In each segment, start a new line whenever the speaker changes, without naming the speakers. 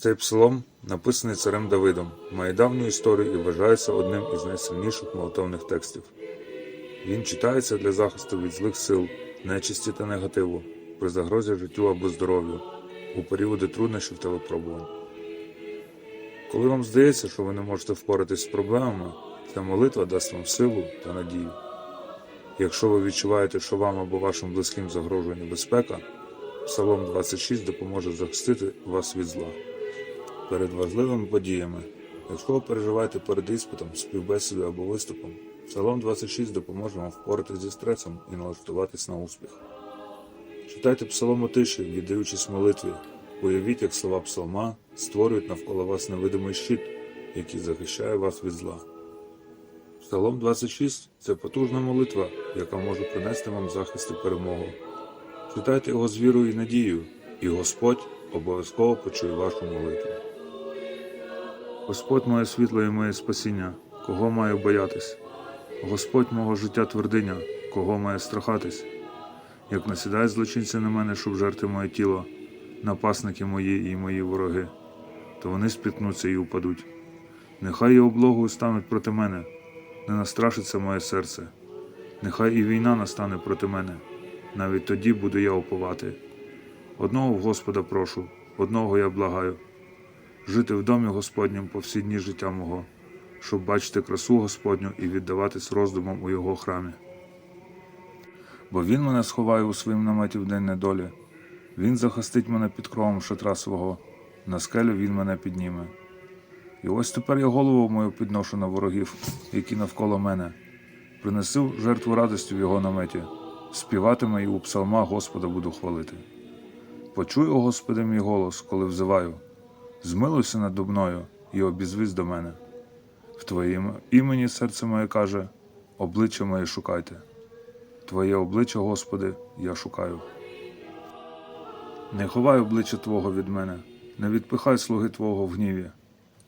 Цей псалом написаний царем Давидом, має давню історію і вважається одним із найсильніших молитовних текстів. Він читається для захисту від злих сил, нечисті та негативу, при загрозі життю або здоров'ю, у періоди труднощів та випробувань. Коли вам здається, що ви не можете впоратись з проблемами, ця молитва дасть вам силу та надію. Якщо ви відчуваєте, що вам або вашим близьким загрожує небезпека, Псалом 26 допоможе захистити вас від зла. Перед важливими подіями, якщо ви переживаєте перед іспитом, співбесідою або виступом, Псалом 26 допоможе вам впоратись зі стресом і налаштуватись на успіх. Читайте псалом тиші, віддаючись молитві. Уявіть, як слова псалма створюють навколо вас невидимий щит, який захищає вас від зла. Псалом 26 це потужна молитва, яка може принести вам захист і перемогу. Читайте його з вірою і надією, і Господь обов'язково почує вашу молитву. Господь моє світло і моє спасіння, кого маю боятись? Господь мого життя твердиня, кого має страхатись? Як насідає злочинці на мене, щоб жерти моє тіло, напасники мої і мої вороги, то вони спітнуться і упадуть. Нехай і облогою стануть проти мене, не настрашиться моє серце. Нехай і війна настане проти мене, навіть тоді буду я оповати. Одного в Господа прошу, одного я благаю, жити в домі Господнім по всі дні життя мого, щоб бачити красу Господню і віддаватись роздумам у його храмі. Бо він мене сховає у своїм наметі в день недолі, він захистить мене під кровом шатра свого, на скелю він мене підніме. І ось тепер я голову мою підношу на ворогів, які навколо мене. Принесу жертву радості в його наметі, співатиме і у псалма Господа буду хвалити. Почуй, о Господи, мій голос, коли взиваю, змилуйся надо мною і обізвись до мене. В Твоєму імені серце моє каже, обличчя моє шукайте. Твоє обличчя, Господи, я шукаю. Не ховай обличчя Твого від мене, не відпихай слуги Твого в гніві.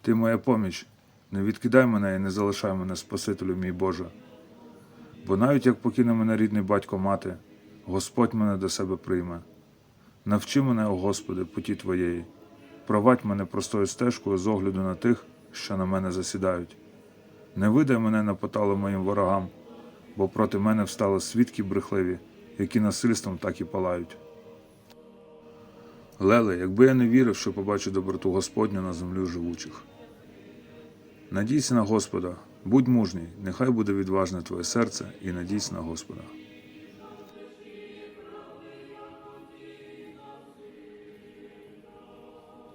Ти моя поміч, не відкидай мене і не залишай мене, Спасителю мій Боже. Бо навіть як покине мене рідний батько мати, Господь мене до себе прийме. Навчи мене, о Господи, путі Твоєї, провадь мене простою стежкою з огляду на тих, що на мене засідають. Не видай мене на поталу моїм ворогам, бо проти мене встали свідки брехливі, які насильством так і палають. Леле, якби я не вірив, що побачу доброту Господню на землю живучих. Надійся на Господа, будь мужній, нехай буде відважне твоє серце і надійся на Господа.